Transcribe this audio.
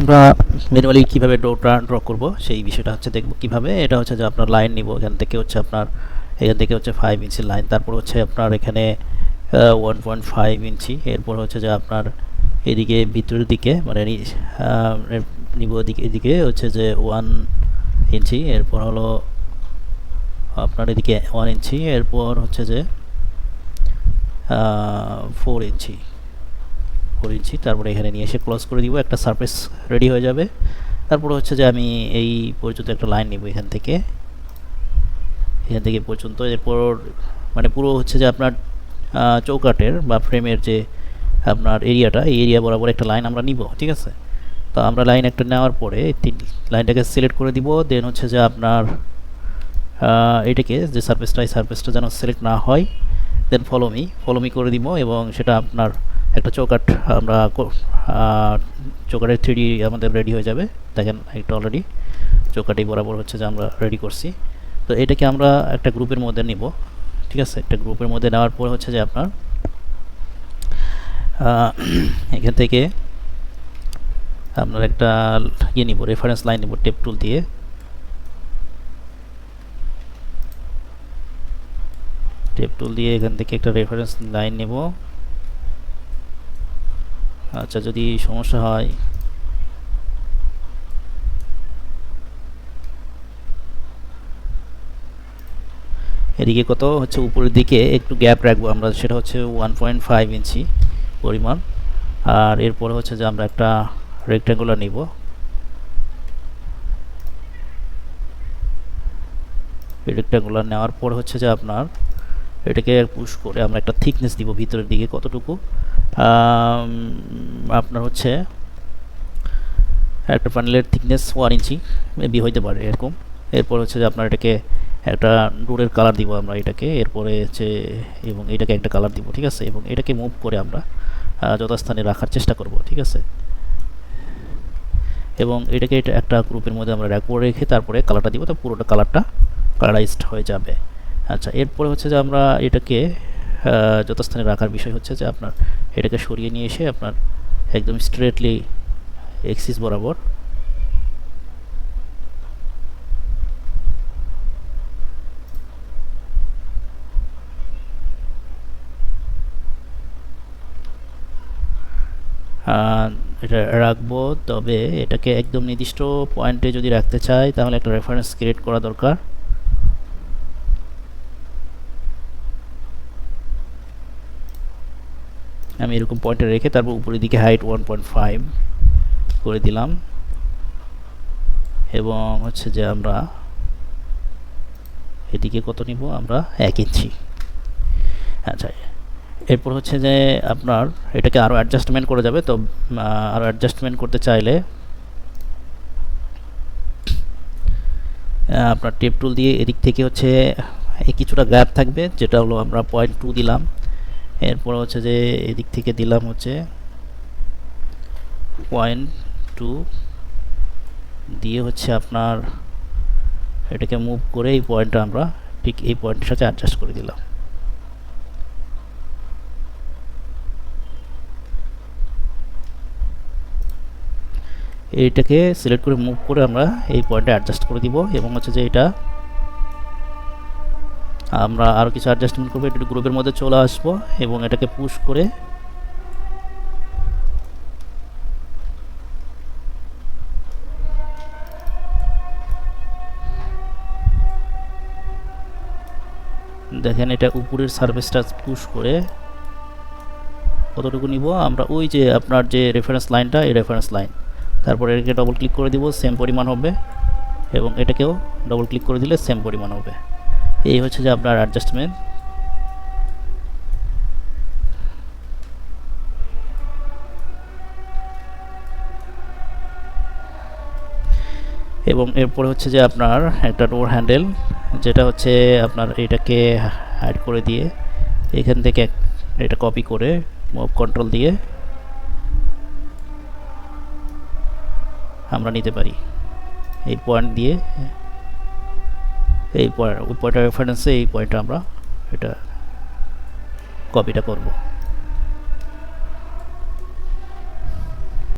আমরা ম্যানুয়ালি কীভাবে ড্রটা ড্র করব, সেই বিষয়টা হচ্ছে দেখব কীভাবে। এটা হচ্ছে যে আপনার লাইন নিব, এখান থেকে হচ্ছে আপনার, এখান থেকে হচ্ছে ফাইভ ইঞ্চি লাইন তারপর হচ্ছে আপনার এখানে ওয়ান পয়েন্ট ফাইভ ইঞ্চি এরপর হচ্ছে যে আপনার এদিকে, ভিতরের দিকে মানে নিব এদিকে এদিকে হচ্ছে যে ওয়ান ইঞ্চি এরপর হলো আপনার এদিকে ওয়ান ইঞ্চি এরপর হচ্ছে যে ফোর ইঞ্চি ফোর ইঞ্চি তারপরে এখানে নিয়ে এসে ক্লোজ করে দিব, একটা সারফেস রেডি হয়ে যাবে। তারপরে হচ্ছে যে আমি এই পর্যন্ত একটা লাইন নিব এখান থেকে। এখান থেকে পর্যন্ত এরপর মানে পুরো হচ্ছে যে আপনার চৌকাটের বা ফ্রেমের যে আপনার এরিয়াটা এই এরিয়া বরাবর একটা লাইন আমরা নিব, ঠিক আছে? তো আমরা লাইন একটা নেওয়ার পরে তিন লাইনটাকে সিলেক্ট করে দিব দেন হচ্ছে যে আপনার এটাকে যে সার্ফেসটা এই সার্ফেসটা যেন সিলেক্ট না হয় then follow me follow me করে দিব এবং সেটা আপনার একটা চৌকাট আমরা চৌকাটের থ্রি আমাদের রেডি হয়ে যাবে। দেখেন একটা অলরেডি চৌকাটি বরাবর হচ্ছে যে আমরা রেডি করছি। তো এটাকে আমরা একটা গ্রুপের মধ্যে নিব, ঠিক আছে? একটা গ্রুপের মধ্যে নেওয়ার পর হচ্ছে যে আপনার এখান থেকে আপনার একটা ইয়ে নিব রেফারেন্স লাইন নিব টেপ টুল দিয়ে। টেপ টুল দিয়ে এখান থেকে একটা রেফারেন্স লাইন নেব। আচ্ছা যদি সমস্যা হয়। এদিকে কত? হচ্ছে উপরের দিকে একটু গ্যাপ রাখব আমরা, সেটা হচ্ছে ওয়ান পয়েন্ট ফাইভ ইঞ্চি পরিমাণ। আর এরপরে হচ্ছে যে আমরা একটা রেক্ট্যাঙ্গুলার নিব। রেক্ট্যাঙ্গুলার নেওয়ার পর হচ্ছে যে আপনার এটাকে পুশ করে আমরা একটা থিকনেস দিব ভিতরের দিকে কতটুকু। আপনার হচ্ছে একটা প্যানেলের থিকনেস ওয়ান ইঞ্চি মেবি হইতে পারে এরকম। এরপর হচ্ছে যে আপনার এটাকে একটা ডোরের কালার দিব আমরা এটাকে, এরপরে হচ্ছে এবং এটাকে একটা কালার দিব, ঠিক আছে? এবং এটাকে মুভ করে আমরা যথাস্থানে রাখার চেষ্টা করব, ঠিক আছে? এবং এটাকে এটা একটা গ্রুপের মধ্যে আমরা র্যাক করে রেখে তারপরে কালারটা দিব, তো পুরোটা কালারটা কালারাইজড হয়ে যাবে। আচ্ছা এরপরে হচ্ছে যে আমরা এটাকে যথাস্থানে রাখার বিষয় হচ্ছে যে আপনার এটাকে সরিয়ে নিয়ে এসে আপনার একদম স্ট্রেটলি এক্সিস বরাবর এটা রাখব। তবে এটাকে একদম নির্দিষ্ট পয়েন্টে যদি রাখতে চাই, তাহলে একটা রেফারেন্স ক্রিয়েট করা দরকার। আমি এরকম পয়েন্টে রেখে তারপর উপরের দিকে হাইট ওয়ান পয়েন্ট ফাইভ করে দিলাম। এবং হচ্ছে যে আমরা এদিকে কত নিব? আমরা এক ইঞ্চি। আচ্ছা এরপর হচ্ছে যে আপনার এটাকে আরও অ্যাডজাস্টমেন্ট করা যাবে। তো আরও অ্যাডজাস্টমেন্ট করতে চাইলে, আপনার টেপ টুল দিয়ে এদিক থেকে হচ্ছে কিছুটা গ্যাপ থাকবে, যেটা হলো আমরা পয়েন্ট টু দিলাম। এরপর হচ্ছে যে এদিক থেকে দিলাম হচ্ছে পয়েন্ট টু দিয়ে হচ্ছে আপনার এটাকে মুভ করে এই পয়েন্টটা আমরা ঠিক এই পয়েন্টের সাথে অ্যাডজাস্ট করে দিলাম। এইটাকে সিলেক্ট করে মুভ করে আমরা এই পয়েন্টে অ্যাডজাস্ট করে দিব এবং হচ্ছে যে এটা আমরা আরও কিছু অ্যাডজাস্টমেন্ট করব এটা গ্রুপের মধ্যে চলে আসব এবং এটাকে পুশ করে দেখেন এটা উপরের সার্ভিসটা পুশ করে কতটুকু নিব? আমরা ওই যে আপনার যে রেফারেন্স লাইনটা এই রেফারেন্স লাইন তারপরে এটাকে ডবল ক্লিক করে দিব সেম পরিমাণ হবে এবং এটাকেও ডবল ক্লিক করে দিলে সেম পরিমাণ হবে। এই হচ্ছে যে আপনার অ্যাডজাস্টমেন্ট এবং এরপরে হচ্ছে যে আপনার একটা ডোর হ্যান্ডেল যেটা হচ্ছে আপনার এটাকে হাইড করে দিয়ে এখান থেকে এটা কপি করে মুভ কন্ট্রোল দিয়ে আমরা নিতে পারি। এই পয়েন্ট দিয়ে এই ওই পয়েন্টের রেফারেন্সে এই পয়েন্টটা আমরা এটা কপিটা করব।